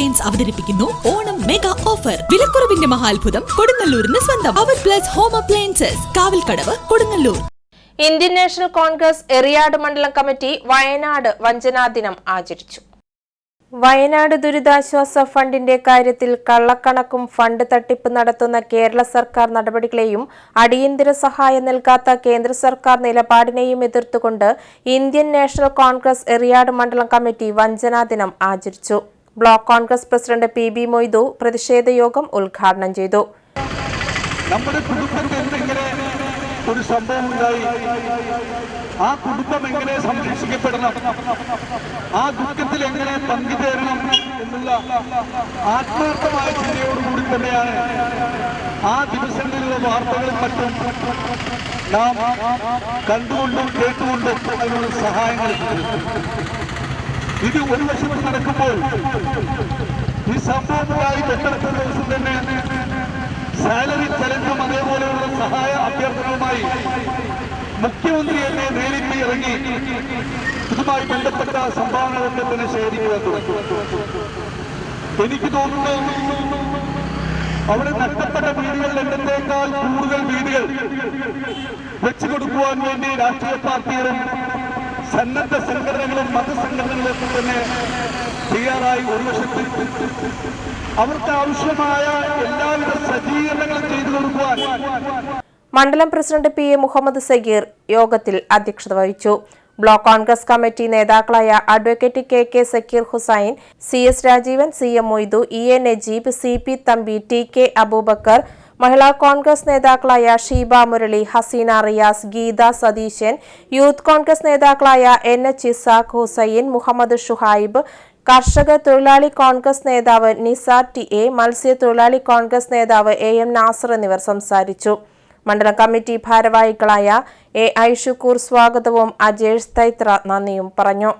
Appliance അവതരിപ്പിക്കുന്നു Onam mega offer വിലക്കുറവിന്റെ മഹാത്ഭുതം കൊടുങ്ങല്ലൂരിന് സ്വന്തം. അവർ plus home appliances Kavalkadavu Kodungallur. Indian National Congress Eriyad മണ്ഡലം കമ്മിറ്റി വയനാട് വഞ്ചനാ ദിനം ആചരിച്ചു. വയനാട് ദുരിതാശ്വാസ ഫണ്ടിന്റെ കാര്യത്തിൽ കള്ളക്കണക്കും ഫണ്ട് തട്ടിപ്പ് നടത്തുന്ന കേരള സർക്കാർ നടപടികളെയും അടിയന്തര സഹായം നൽകാത്ത കേന്ദ്ര സർക്കാർ നിലപാടിനെയും എതിർത്തുകൊണ്ട് ഇന്ത്യൻ നാഷണൽ കോൺഗ്രസ് എറിയാട് മണ്ഡലം കമ്മിറ്റി വഞ്ചനാ ദിനം ആചരിച്ചു. Block Congress president P B Moidu പ്രതിഷേധ യോഗം ഉദ്ഘാടനം ചെയ്തു. നമ്മുടെ ഒരു സംഭവം ഉണ്ടായി. ആ കുടുംബം എങ്ങനെ സംരക്ഷിക്കപ്പെടണം? ആ ദുഃഖത്തിൽ എങ്ങനെ പങ്കുചേരണം എന്നുള്ള ആത്മാർത്ഥമായ ചിന്തയോടുകൂടി തന്നെയാണ് ആ ദിവസങ്ങളിലുള്ള വാർത്തകളും മറ്റും നാം കണ്ടുകൊണ്ടും കേട്ടുകൊണ്ടും അതിനുള്ള സഹായങ്ങൾ ഇത് ഒരു വശത്ത് നടക്കുമ്പോൾ ഈ സംഭവമുണ്ടായി തൊട്ടടുത്ത ദിവസം തന്നെ സാലറി ചലഞ്ചും അതേപോലെയുള്ള സഹായ അഭ്യർത്ഥനവുമായി മുഖ്യമന്ത്രി എന്നെ നേരിട്ട് ഇറങ്ങി ഇതുമായി ബന്ധപ്പെട്ട സംഭാവനകളൊക്കെ തന്നെ ശേഖരിക്കുവാൻ തുടങ്ങി. എനിക്ക് തോന്നുന്നു അവിടെ നഷ്ടപ്പെട്ട വീടുകൾ എന്നത്തേക്കാൾ കൂടുതൽ വീടുകൾ വെച്ചു കൊടുക്കുവാൻ വേണ്ടി രാഷ്ട്രീയ പാർട്ടികളും സന്നദ്ധ സംഘടനകളും മതസംഘടനകളും തന്നെ തയ്യാറായി ഒരു ലക്ഷത്തിൽ അവർക്ക് ആവശ്യമായ എല്ലാവിധ സജ്ജീകരണങ്ങളും ചെയ്തു കൊടുക്കുവാൻ. മണ്ഡലം president P A Muhammad Sageer യോഗത്തിൽ അധ്യക്ഷത വഹിച്ചു. ബ്ലോക്ക് കോൺഗ്രസ് കമ്മിറ്റി നേതാക്കളായ advocate K K Sakeer Hussain C S Rajeevan C M Moidu E A Najeeb C P Thampi T K Abubakar Mahila Congress നേതാക്കളായ ഷീബ മുരളി ഹസീന റിയാസ് ഗീത സതീശൻ യൂത്ത് കോൺഗ്രസ് നേതാക്കളായ N H Isaq Hussain Muhammad Shuhaib Karshaka Thozhilali Congress നേതാവ് Nisar T A മത്സ്യത്തൊഴിലാളി കോൺഗ്രസ് നേതാവ് A M Nasar എന്നിവർ സംസാരിച്ചു. മണ്ഡല committee ഭാരവാഹികളായ A I Shukkur സ്വാഗതവും അജേഷ് തൈത്ര നന്ദിയും പറഞ്ഞു.